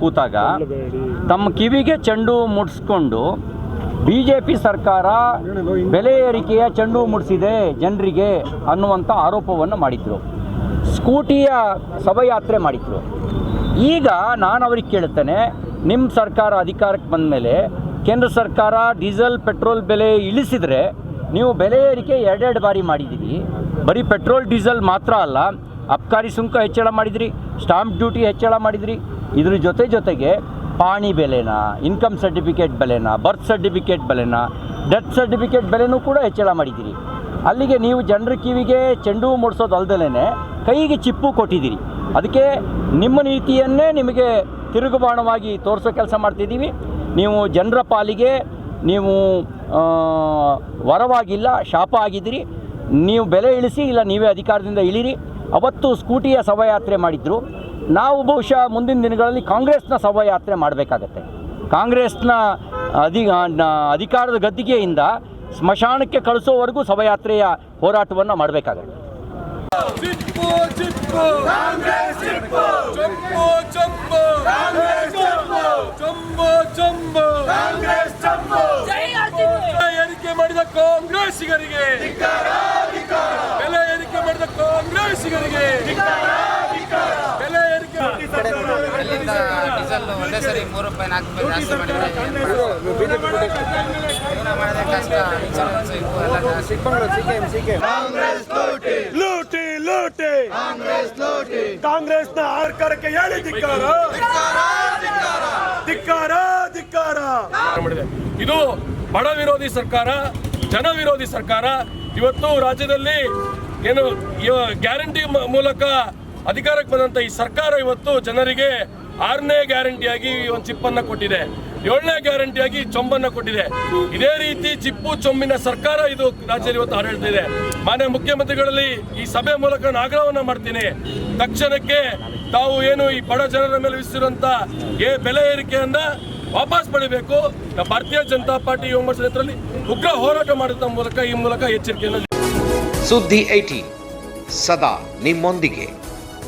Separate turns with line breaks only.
ಕೂತಾಗ ತಮ್ಮ ಕಿವಿಗೆ ಚೆಂಡು ಮುಡಿಸ್ಕೊಂಡು ಬಿ ಜೆ ಪಿ ಸರ್ಕಾರ ಬೆಲೆ ಏರಿಕೆಯ ಚೆಂಡು ಮುಡಿಸಿದೆ ಜನರಿಗೆ ಅನ್ನುವಂಥ ಆರೋಪವನ್ನು ಮಾಡಿದ್ರು. ಸ್ಕೂಟಿಯ ಶವಯಾತ್ರೆ ಮಾಡಿದ್ರು. ಈಗ ನಾನು ಅವ್ರಿಗೆ ಕೇಳ್ತೇನೆ ನಿಮ್ಮ ಸರ್ಕಾರ ಅಧಿಕಾರಕ್ಕೆ ಬಂದ ಮೇಲೆ ಕೇಂದ್ರ ಸರ್ಕಾರ ಡೀಸೆಲ್, ಪೆಟ್ರೋಲ್ ಬೆಲೆ ಇಳಿಸಿದರೆ ನೀವು ಬೆಲೆ ಏರಿಕೆ ಎರಡೆರಡು ಬಾರಿ ಮಾಡಿದ್ದೀರಿ ಬರೀ ಪೆಟ್ರೋಲ್, ಡೀಸೆಲ್ ಮಾತ್ರ ಅಲ್ಲ, ಅಬ್ಕಾರಿ ಸುಂಕ ಹೆಚ್ಚಳ ಮಾಡಿದ್ರಿ, ಸ್ಟಾಂಪ್ ಡ್ಯೂಟಿ ಹೆಚ್ಚಳ ಮಾಡಿದ್ರಿ ಇದ್ರ ಜೊತೆ ಜೊತೆಗೆ ಪಾಣಿ ಬೆಲೆನ ಇನ್ಕಮ್ ಸರ್ಟಿಫಿಕೇಟ್ ಬೆಲೆನ ಬರ್ತ್ ಸರ್ಟಿಫಿಕೇಟ್ ಬೆಲೆನ ಡೆತ್ ಸರ್ಟಿಫಿಕೇಟ್ ಬೆಲೆನೂ ಕೂಡ ಹೆಚ್ಚಳ ಮಾಡಿದ್ದೀರಿ. ಅಲ್ಲಿಗೆ ನೀವು ಜನರ ಕಿವಿಗೆ ಚೆಂಡು ಮೂಡಿಸೋದು ಅಲ್ದಲೇ ಕೈಗೆ ಚಿಪ್ಪು ಕೊಟ್ಟಿದ್ದೀರಿ. ಅದಕ್ಕೆ ನಿಮ್ಮ ನೀತಿಯನ್ನೇ ನಿಮಗೆ ತಿರುಗುಬಾಣವಾಗಿ ತೋರಿಸೋ ಕೆಲಸ ಮಾಡ್ತಿದ್ದೀವಿ. ನೀವು ಜನರ ಪಾಲಿಗೆ ನೀವು ವರವಾಗಿಲ್ಲ, ಶಾಪ ಆಗಿದ್ದೀರಿ. ನೀವು ಬೆಲೆ ಇಳಿಸಿ ಇಲ್ಲ, ನೀವೇ ಅಧಿಕಾರದಿಂದ ಇಳಿರಿ. ಅವತ್ತು ಸ್ಕೂಟಿಯ ಶವಯಾತ್ರೆ ಮಾಡಿದ್ರು. ನಾವು ಬಹುಶಃ ಮುಂದಿನ ದಿನಗಳಲ್ಲಿ ಕಾಂಗ್ರೆಸ್ನ ಸವಯಾತ್ರೆ ಮಾಡಬೇಕಾಗತ್ತೆ. ಕಾಂಗ್ರೆಸ್ನ ಅಧಿ ಅಧಿಕಾರದ ಗದ್ದಿಗೆಯಿಂದ ಸ್ಮಶಾನಕ್ಕೆ ಕಳಿಸೋವರೆಗೂ ಶೋಭಾಯಾತ್ರೆಯ ಹೋರಾಟವನ್ನು ಮಾಡಬೇಕಾಗತ್ತೆ.
ಮಾಡಿದ ಚಿಪ್ಪು ಕಾಂಗ್ರೆಸ್ ಚಿಪ್ಪು ಚಂಬು ಚಂಬು ಕಾಂಗ್ರೆಸ್ ಚಂಬು ಚಂಬು ಚಂಬು ಕಾಂಗ್ರೆಸ್ ಚಂಬು ಏರಿಕೆ ಮಾಡಿದ ಕಾಂಗ್ರೆಸ್ಸಿಗರಿಗೆ ಬೆಲೆ ಏರಿಕೆ ಮಾಡಿದ ಕಾಂಗ್ರೆಸ್ಸಿಗರಿಗೆ ಬೆಲೆ ಏರಿಕೆ
ಅಲ್ಲಿಂದ ಡೀಸೆಲ್ ಒಂದೇ ಸರಿ ಮೂರು ರೂಪಾಯಿ ನಾಲ್ಕು ರೂಪಾಯಿ ಜಾಸ್ತಿ ಮಾಡಿದ್ರೆ ಜೀವನ ಮಾಡೋದೇ ಕಷ್ಟ ಇನ್ಶೂರೆನ್ಸ್ ಇವು ಎಲ್ಲ ಜಾಸ್ತಿ.
ಲೂಟಿ. ಲೂಟಿ ಕಾಂಗ್ರೆಸ್ ಲೂಟಿ. ಕಾಂಗ್ರೆಸ್ನ ಆರ್ಕಾರಕ್ಕೆ ಹೇಳಿ ಧಿಕ್ಕಾರ. ಧಿಕ್ಕಾರ ಧಿಕ್ಕಾರ. ಮಾಡಿದೆ. ಇದು ಬಡ ವಿರೋಧಿ ಸರ್ಕಾರ ಜನ ವಿರೋಧಿ ಸರ್ಕಾರ. ಇವತ್ತು ರಾಜ್ಯದಲ್ಲಿ ಏನು ಇವ- ಗ್ಯಾರಂಟಿ ಮೂಲಕ ಅಧಿಕಾರಕ್ಕೆ ಬಂದಂತ ಈ ಸರ್ಕಾರ ಇವತ್ತು ಜನರಿಗೆ ಆರನೇ ಗ್ಯಾರಂಟಿಯಾಗಿ ಒಂದು ಚಿಪ್ಪನ್ನ ಕೊಟ್ಟಿದೆ. ಏಳನೇ ಗ್ಯಾರಂಟಿಯಾಗಿ ಚೊಂಬನ್ನ ಕೊಟ್ಟಿದೆ. ಇದೇ ರೀತಿ ಚಿಪ್ಪು ಚೊಂಬಿನ ಸರ್ಕಾರ ಇದು ರಾಜ್ಯದಲ್ಲಿ ಇವತ್ತು ಆಡಳಿತಿದೆ ಮಾನ್ಯ ಮುಖ್ಯಮಂತ್ರಿಗಳಲ್ಲಿ ಈ ಸಭೆ ಮೂಲಕ ನಾನು ಆಗ್ರಹವನ್ನ ಮಾಡ್ತೀನಿ. ತಕ್ಷಣಕ್ಕೆ ತಾವು ಏನು ಈ ಬಡ ಜನರ ಮೇಲೆ ವಿಸಿರುವಂತ ಏ ಬೆಲೆ ಏರಿಕೆಯನ್ನ ವಾಪಸ್ ಪಡಿಬೇಕು. ಭಾರತೀಯ ಜನತಾ ಪಾರ್ಟಿ ಯುವ ನೇತೃತ್ವದಲ್ಲಿ ಉಗ್ರ ಹೋರಾಟ ಮಾಡುವ ಮೂಲಕ ಈ ಮೂಲಕ ಎಚ್ಚರಿಕೆಯನ್ನು
ಸುದ್ದಿ ಐಟಿ ಸದಾ ನಿಮ್ಮೊಂದಿಗೆ.